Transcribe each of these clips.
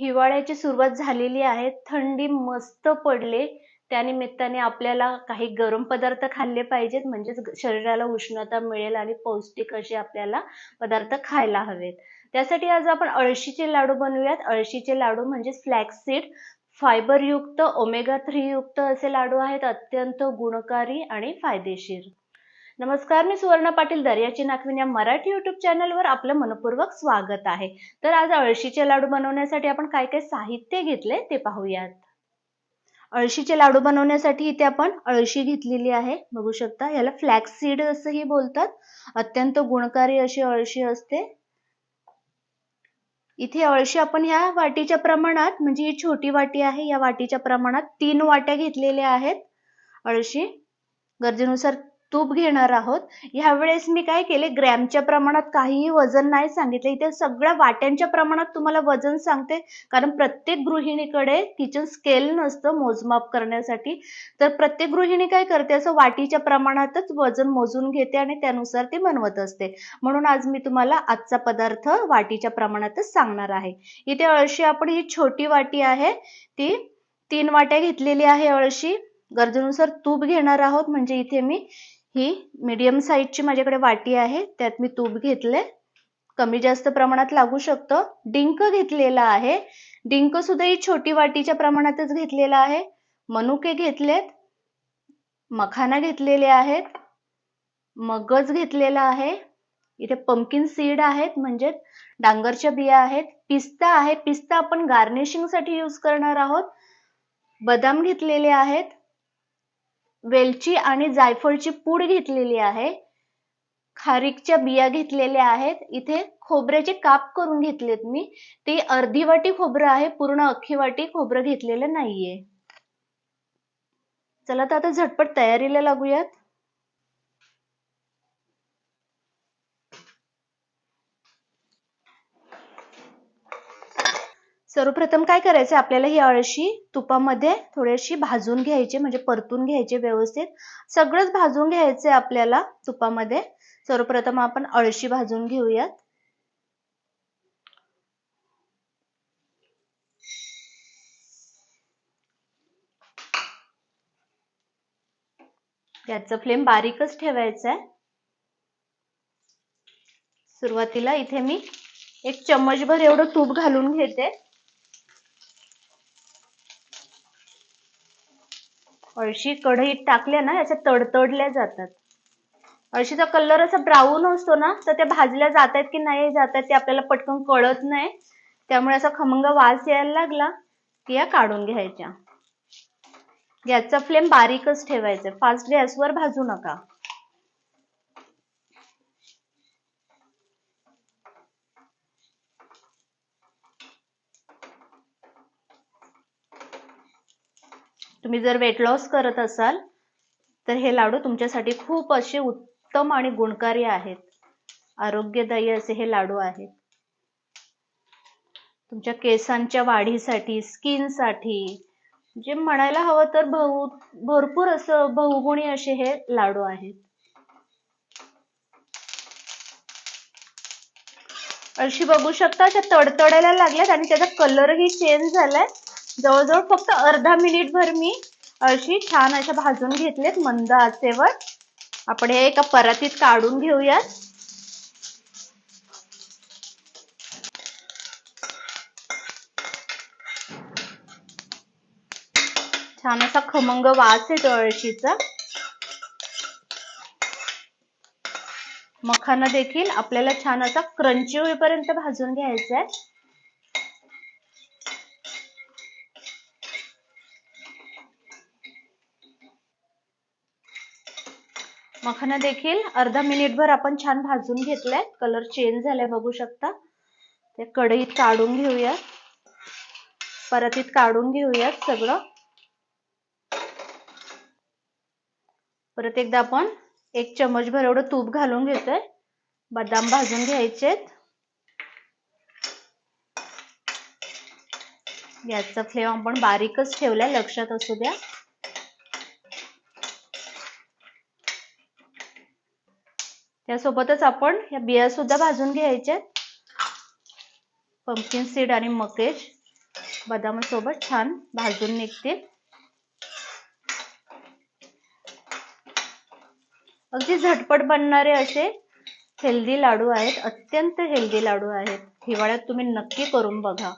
हिवाळ्याची सुरुवात झालेली आहे. थंडी मस्त पडले. त्यानिमित्ताने आपल्याला काही गरम पदार्थ खाल्ले पाहिजेत. म्हणजेच शरीराला उष्णता मिळेल आणि पौष्टिक असे आपल्याला पदार्थ खायला हवेत. त्यासाठी आज आपण अळशीचे लाडू बनवूयात. अळशीचे लाडू म्हणजेच फ्लॅक्स सीड फायबरयुक्त ओमेगा थ्री युक्त असे लाडू आहेत अत्यंत गुणकारी आणि फायदेशीर. नमस्कार मी सुवर्णा पाटील दर्याची नागविन या मराठी युट्यूब चॅनलवर आपलं मनपूर्वक स्वागत आहे. तर आज अळशीचे लाडू बनवण्यासाठी आपण काय काय साहित्य घेतले ते पाहूयात. अळशीचे लाडू बनवण्यासाठी इथे आपण अळशी घेतलेली आहे. बघू शकता याला फ्लॅक्स सीड असंही बोलतात. अत्यंत गुणकारी अशी अळशी असते. इथे अळशी आपण ह्या वाटीच्या प्रमाणात म्हणजे ही छोटी वाटी आहे या वाटीच्या प्रमाणात तीन वाट्या घेतलेल्या आहेत अळशी. गरजेनुसार तूप घेणार आहोत. ह्यावेळेस मी काय केले ग्रॅमच्या प्रमाणात काहीही वजन नाही सांगितलं. इथे सगळ्या वाट्यांच्या प्रमाणात तुम्हाला वजन सांगते. कारण प्रत्येक गृहिणीकडे किचन स्केल नसतं मोजमाप करण्यासाठी. तर प्रत्येक गृहिणी काय करते असं वाटीच्या प्रमाणातच वजन मोजून घेते आणि त्यानुसार ती बनवत असते. म्हणून आज मी तुम्हाला आजचा पदार्थ वाटीच्या प्रमाणातच सांगणार आहे. इथे अळशी आपण ही छोटी वाटी आहे ती तीन वाट्या घेतलेली आहे अळशी. गरजेनुसार तूप घेणार आहोत म्हणजे इथे मी ही मीडियम साईजची माझ्याकडे वाटी आहे. त्यात मी तूप घेतले कमी जास्त प्रमाणात लागू शकतं. डिंक घेतलेला आहे. डिंक सुद्धा ही छोटी वाटीच्या प्रमाणातच घेतलेला आहे. मनुके घेतलेत. मखाना घेतलेले आहेत. मगज घेतलेला आहे. इथे पंकिन सीड आहेत म्हणजे डांगरच्या बिया आहेत. पिस्ता आहे. पिस्ता आपण गार्निशिंगसाठी यूज करणार आहोत. बदाम घेतलेले आहेत. वेलची आणि जायफळची पूड घेतलेली आहे. खारीकच्या बिया घेतलेल्या आहेत. इथे खोबऱ्याचे काप करून घेतलेत मी. ते अर्धी वाटी खोबरं आहे. पूर्ण अख्खी वाटी खोबरं घेतलेलं नाहीये. चला तर आता झटपट तयारीला लागूयात. सर्वप्रथम काय करायचं आपल्याला ही अळशी तुपामध्ये थोडीशी भाजून घ्यायची म्हणजे परतून घ्यायचे व्यवस्थित. सगळंच भाजून घ्यायचंय आपल्याला तुपामध्ये. सर्वप्रथम आपण अळशी भाजून घेऊयात. याचं फ्लेम बारीकच ठेवायचा आहे सुरुवातीला इथे मी एक चम्मचभर एवढं तूप घालून घेते. अळशी कढईत टाकल्या ना याच्या तडतडल्या जातात. अळशीचा कलर असा ब्राऊन असतो ना तर त्या भाजल्या जात आहेत की नाही जात आहेत ते आपल्याला पटकन कळत नाही. त्यामुळे असा खमंग वास यायला लागला की या काढून घ्यायच्या. गॅसचा फ्लेम बारीकच ठेवायचा. फास्ट गॅसवर भाजू नका. तुम्ही जर वेट लॉस करत असाल तर हे लाडू तुमच्यासाठी खूप असे उत्तम आणि गुणकारी आहेत. आरोग्यदायी असे हे लाडू आहेत. तुमच्या केसांच्या वाढीसाठी स्किनसाठी जे म्हणायला हवं तर बहु भरपूर असं बहुगुणी असे हे लाडू आहेत. अशी बघू शकता अशा तडतडायला लागल्यात आणि त्याचा कलरही चेंज झालाय. जवळजवळ फक्त अर्धा मिनिट भर मी अशी छान अशा भाजून घेतलेत मंद आचेवर. आपण हे एका परातीत काढून घेऊयात. छान असा खमंग वास येतो अळशीचा. मखाना देखील आपल्याला छान असा क्रंची होईपर्यंत भाजून घ्यायचा आहे मखाना देखील. अर्धा मिनिटभर आपण छान भाजून घेतलाय. कलर चेंज झालाय बघू शकता. ते कढईत काढून घेऊया परतीत काढून घेऊयात सगळं. परत एकदा आपण एक चमचभर एवढं तूप घालून घेतोय. बदाम भाजून घ्यायचेत. गॅसचा फ्लेम आपण बारीकच ठेवलाय लक्षात असू द्या. यासोबतच आपण या बिया सुद्धा भाजून घ्यायच्या पंपकिन सीड आणि मकेज बदामासोबत छान भाजून निघतील. अगदी झटपट बनणारे असे हेल्दी लाडू आहेत. अत्यंत हेल्दी लाडू आहेत. हिवाळ्यात तुम्ही नक्की करून बघा.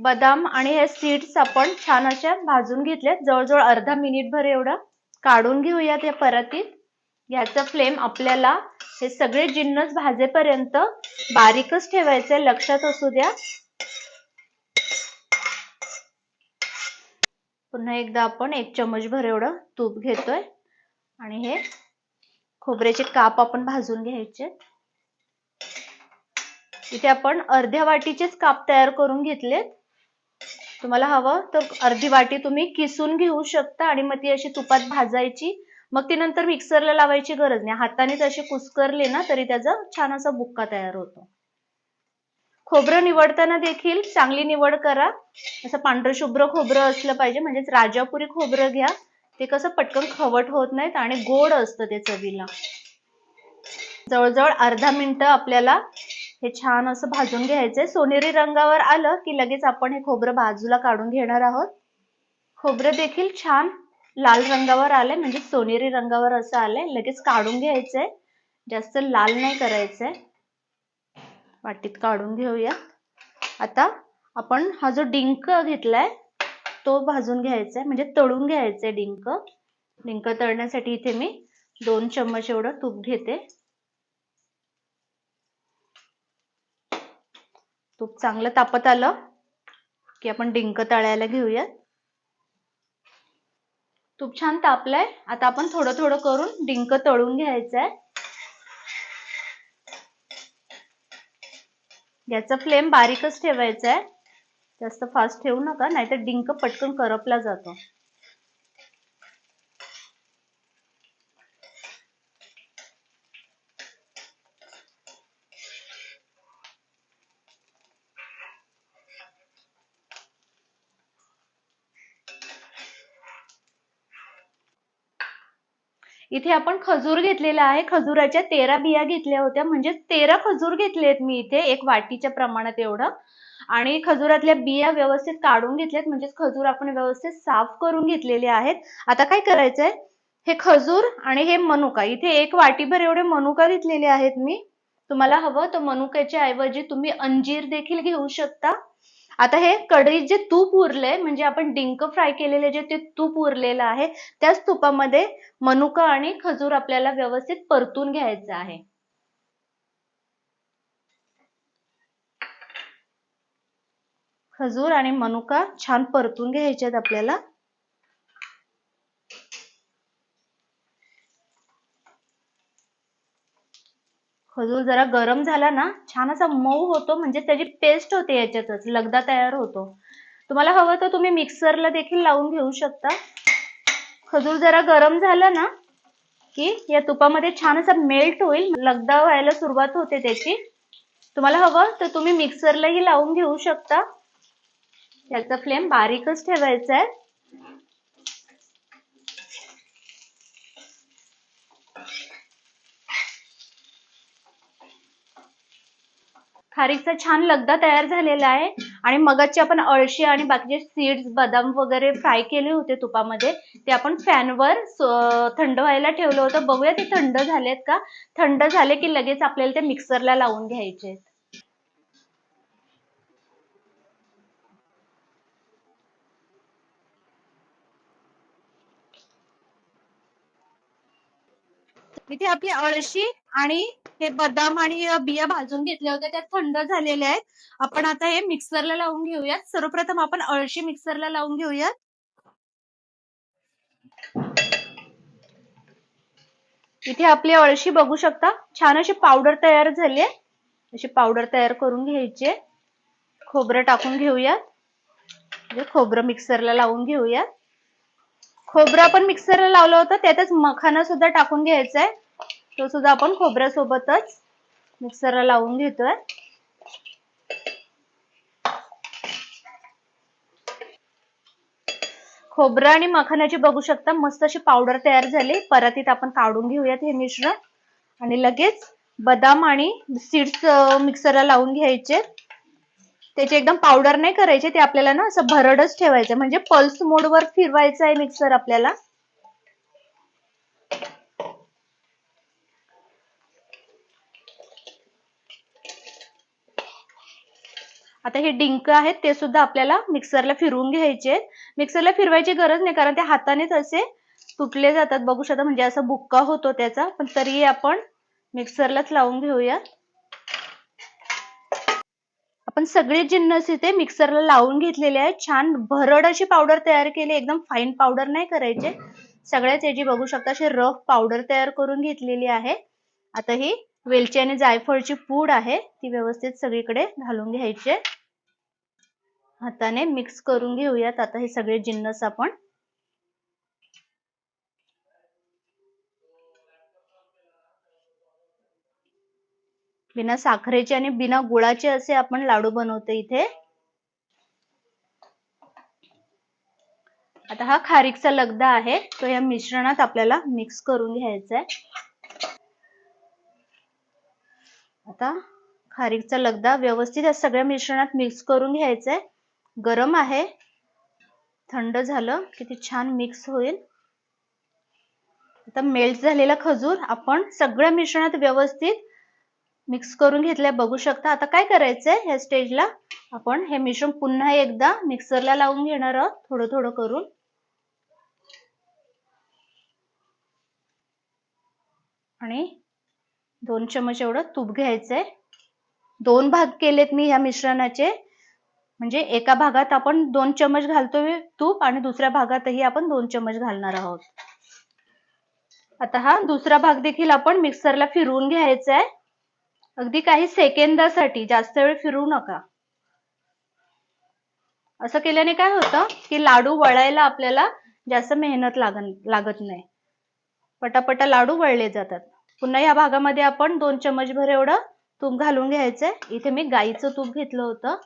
बदाम आणि हे सीड्स आपण छान अशा भाजून घेतले जवळजवळ अर्धा मिनिट भर एवढं काढून घेऊयात या परातीत. याचा फ्लेम आपल्याला हे सगळे जिन्नस भाजेपर्यंत बारीकच ठेवायचे लक्षात असू द्या. पुन्हा एकदा आपण एक चमच भर एवढं तूप घेतोय. आणि हे खोबऱ्याचे काप आपण भाजून घ्यायचे. इथे आपण अर्ध्या वाटीचेच काप तयार करून घेतलेत. तुम्हाला हवं तर अर्धी वाटी तुम्ही किसून घेऊ शकता आणि मग ती अशी तुपात भाजायची. मग ती नंतर मिक्सरला लावायची गरज नाही. हाताने तशी कुस्करली ना तरी त्याचा छान असा बुक्का तयार होतो. खोबरं निवडताना देखील चांगली निवड करा. असं पांढरं शुभ्र खोबरं असलं पाहिजे. म्हणजेच राजापुरी खोबरं घ्या. ते कसं पटकन खवट होत नाहीत आणि गोड असतं ते चवीला. जवळजवळ अर्धा मिनिटं आपल्याला हे छान असं भाजून घ्यायचंय. सोनेरी रंगावर आलं की लगेच आपण हे खोबरं बाजूला काढून घेणार आहोत. खोबरं देखील छान लाल रंगावर आलंय म्हणजे सोनेरी रंगावर असं आलंय. लगेच काढून घ्यायचंय. जास्त लाल नाही करायचंय. वाटीत काढून घेऊया. आता आपण हा जो डिंक घेतलाय तो भाजून घ्यायचा आहे म्हणजे तळून घ्यायचंय डिंक. डिंक तळण्यासाठी इथे मी दोन चम्मच एवढं तूप घेते. तूप चांगलं तापत आलं की आपण डिंक तळायला घेऊयात. तूप छान तापलंय. आता आपण थोडं थोडं करून डिंक तळून घ्यायचंय. याचा फ्लेम बारीकच ठेवायचा आहे जास्त फास्ट ठेवू नका नाहीतर डिंक पटकन करपला जातो. इथे आपण खजूर घेतलेला आहे. खजुराच्या तेरा बिया घेतल्या होत्या. म्हणजे तेरा खजूर घेतलेत मी इथे. एक वाटीच्या प्रमाणात एवढं. आणि खजुरातल्या बिया व्यवस्थित काढून घेतल्यात. म्हणजेच खजूर आपण व्यवस्थित साफ करून घेतलेले आहेत. आता काय करायचंय? हे खजूर आणि हे मनुका. इथे एक वाटीभर एवढे मनुका घेतलेले आहेत मी. तुम्हाला हवं तर मनुक्याच्या ऐवजी तुम्ही अंजीर देखील घेऊ शकता. आता हे कढईत जे तूप उरलंय म्हणजे आपण डिंक फ्राय केलेले जे ते तूप उरलेलं आहे त्याच तुपामध्ये मनुका आणि खजूर आपल्याला व्यवस्थित परतून घ्यायचं आहे. खजूर आणि मनुका छान परतून घ्यायचे आपल्याला. खजूर जरा गरम झाला ना छान असा मऊ होतो म्हणजे त्याची पेस्ट होते याच्यातच लगदा तयार होतो. तुम्हाला हवं तर तुम्ही मिक्सरला देखील लावून घेऊ शकता. खजूर जरा गरम झाला ना की या तुपामध्ये छान असा मेल्ट होईल लगदा व्हायला सुरुवात होते त्याची. तुम्हाला हवं तर तुम्ही मिक्सरलाही लावून घेऊ शकता. याचा फ्लेम बारीकच ठेवायचा आहे. खारीकचा छान लगदा तयार झालेला आहे. आणि मगाचे आपण अळशी आणि बाकीचे सीड्स बदाम वगैरे फ्राय केले होते तुपामध्ये. ते आपण फॅनवर थंड व्हायला ठेवलं होतं. बघूया ते थंड झालेत का? थंड झाले की लगेच आपल्याला ते मिक्सरला लावून घ्यायचे इथे आपली अळशी आणि हे बदाम आणि बिया भाजून घेतल्या होत्या. त्या थंड झालेल्या आहेत. आपण आता हे मिक्सरला लावून घेऊयात. सर्वप्रथम आपण अळशी मिक्सरला लावून घेऊयात. इथे आपली अळशी बघू शकता. छान अशी पावडर तयार झाली आहे. अशी पावडर तयार करून घ्यायची खोबरं टाकून घेऊयात. म्हणजे खोबरं मिक्सरला लावून घेऊयात. खोबरं आपण मिक्सरला लावलं होतं त्यातच मखाना सुद्धा टाकून घ्यायचा आहे तो सुद्धा आपण खोबऱ्यासोबतच मिक्सरला लावून घेतोय. खोबरं आणि मखानाची बघू शकता मस्त अशी पावडर तयार झाली. परतीत आपण काढून घेऊयात हे मिश्रण. आणि लगेच बदाम आणि सीड्स मिक्सरला लावून घ्यायचे. त्याची एकदम पावडर नाही करायचे ते आपल्याला ना असं भरडच ठेवायचं. म्हणजे पल्स मोडवर फिरवायचं आहे मिक्सर आपल्याला. आता हे डिंक आहेत ते सुद्धा आपल्याला मिक्सरला फिरवून घ्यायचे मिक्सरला फिरवायची गरज नाही कारण ते हातानेच असे तुटले जातात. बघू शकता म्हणजे असा बुक्का होतो त्याचा. पण तरीही आपण मिक्सरलाच लावून घेऊयात. आपण सगळे जिन्नस इथे मिक्सरला लावून घेतलेले आहेत. छान भरड अशी पावडर तयार केली एकदम फाईन पावडर नाही करायचे. सगळ्याच याची बघू शकता अशी रफ पावडर तयार करून घेतलेली आहे. आता ही वेलची आणि जायफळची पूड आहे ती व्यवस्थित सगळीकडे घालून घ्यायची हाताने मिक्स करून घेऊयात. आता हे सगळे जिन्नस आपण बिना साखरेचे आणि बिना गुळाचे असे आपण लाडू बनवतो इथे. आता हा खारीकचा लगदा आहे. तो या मिश्रणात आपल्याला मिक्स करून घ्यायचा आहे आता खारीकचा लगदा व्यवस्थित या सगळ्या मिश्रणात मिक्स करून घ्यायचा आहे गरम आहे. थंड झालं की ते छान मिक्स होईल. आता मेल्ट झालेला खजूर आपण सगळ्या मिश्रणात व्यवस्थित मिक्स करून घेतल्या. बघू शकता आता काय करायचंय ह्या स्टेजला आपण हे मिश्रण पुन्हा एकदा मिक्सरला लावून घेणार आहोत. थोडं थोडं करून. आणि दोन चमच एवढं तूप घ्यायचंय. दोन भाग केलेत मी ह्या मिश्रणाचे. म्हणजे एका भागात आपण दोन चमच घालतोय तूप आणि दुसऱ्या भागातही आपण दोन चमच घालणार आहोत. आता हा दुसरा भाग देखील आपण मिक्सरला फिरवून घ्यायचा आहे अगदी काही सेकंदासाठी जास्त वेळ फिरू नका. असं केल्याने काय होतं की लाडू वळायला आपल्याला जास्त मेहनत लागत नाही. पटापटा लाडू वळले जातात. पुन्हा या भागामध्ये आपण दोन चमच भर एवढं तूप घालून घ्यायचंय इथे मी गाईचं तूप घेतलं होतं.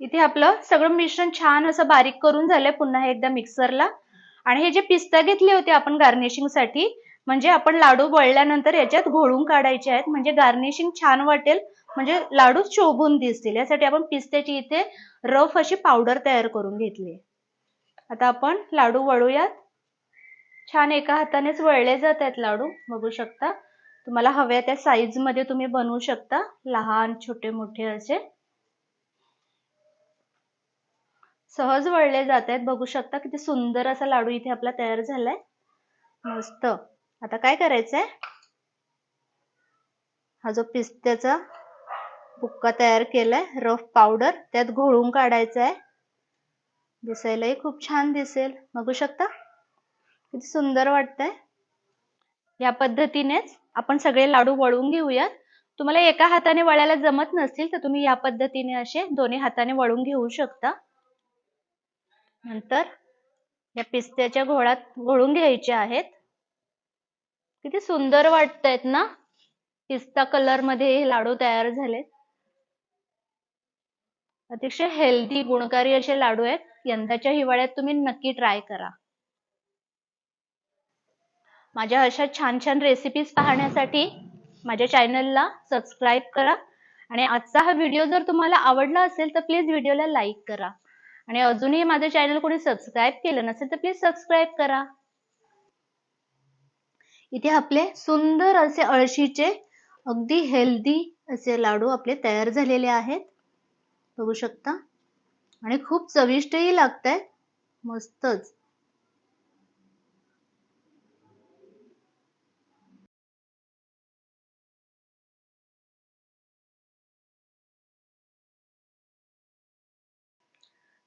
इथे आपलं सगळं मिश्रण छान असं बारीक करून झालंय. पुन्हा एकदा मिक्सरला आणि हे जे पिस्ता घेतले होते आपण गार्निशिंगसाठी म्हणजे आपण लाडू वळल्यानंतर याच्यात घोळून काढायचे आहेत. म्हणजे गार्निशिंग छान वाटेल. म्हणजे लाडू शोभून दिसतील. यासाठी आपण पिस्त्याची इथे रफ अशी पावडर तयार करून घेतली. आता आपण लाडू वळूयात. छान एका हातानेच वळले जात आहेत लाडू. बघू शकता. तुम्हाला हव्या त्या साईजमध्ये तुम्ही बनवू शकता. लहान छोटे मोठे असे. सहज वळले जात आहेत. बघू शकता किती सुंदर असा लाडू इथे आपला तयार झालाय. मस्त. आता काय करायचंय? हा जो पिस्त्याचा बुक्का तयार केलाय रफ पावडर त्यात घोळून काढायचा आहे दिसायलाही खूप छान दिसेल. बघू शकता? किती सुंदर वाटतंय. या पद्धतीनेच आपण सगळे लाडू वळून घेऊयात. तुम्हाला एका हाताने वळायला जमत नसतील तर तुम्ही या पद्धतीने असे दोन्ही हाताने वळून घेऊ शकता. नंतर या पिस्त्याच्या घोळात घोळून घ्यायचे आहेत. किती सुंदर वाटतायत ना? पिस्ता कलरमध्ये हे लाडू तयार झाले अतिशय हेल्दी गुणकारी असे लाडू आहेत. यंदाच्या हिवाळ्यात तुम्ही नक्की ट्राय करा. माझ्या अशा छान छान रेसिपीज पाहण्यासाठी माझ्या चॅनलला सबस्क्राईब करा. आणि आजचा हा व्हिडिओ जर तुम्हाला आवडला असेल तर प्लीज व्हिडिओला लाईक करा. आणि अजूनही माझं चॅनल कोणी सबस्क्राईब केलं नसेल तर प्लीज सबस्क्राईब करा. इथे आपले सुंदर असे अळशीचे अगदी हेल्दी असे लाडू आपले तयार झालेले आहेत. बघू शकता. आणि खूप चविष्टही लागत आहे मस्तच.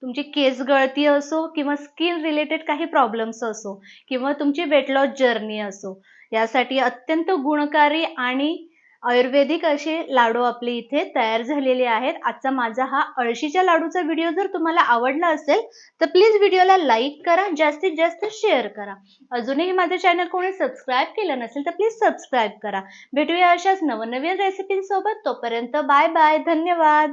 तुमची केस गळती असो किंवा स्किन रिलेटेड काही प्रॉब्लेम्स असो किंवा तुमची वेट लॉस जर्नी असो यासाठी अत्यंत गुणकारी आणि आयुर्वेदिक असे लाडू आपले इथे तयार झालेले आहेत. आजचा माझा हा अळशीच्या लाडूचा व्हिडिओ जर तुम्हाला आवडला असेल तर प्लीज व्हिडिओला लाईक करा जास्तीत जास्त शेअर करा. अजूनही माझं चॅनल कोणी सबस्क्राईब केलं नसेल तर प्लीज सबस्क्राईब करा. भेटूया अशाच नवनवीन रेसिपींसोबत तोपर्यंत बाय बाय धन्यवाद.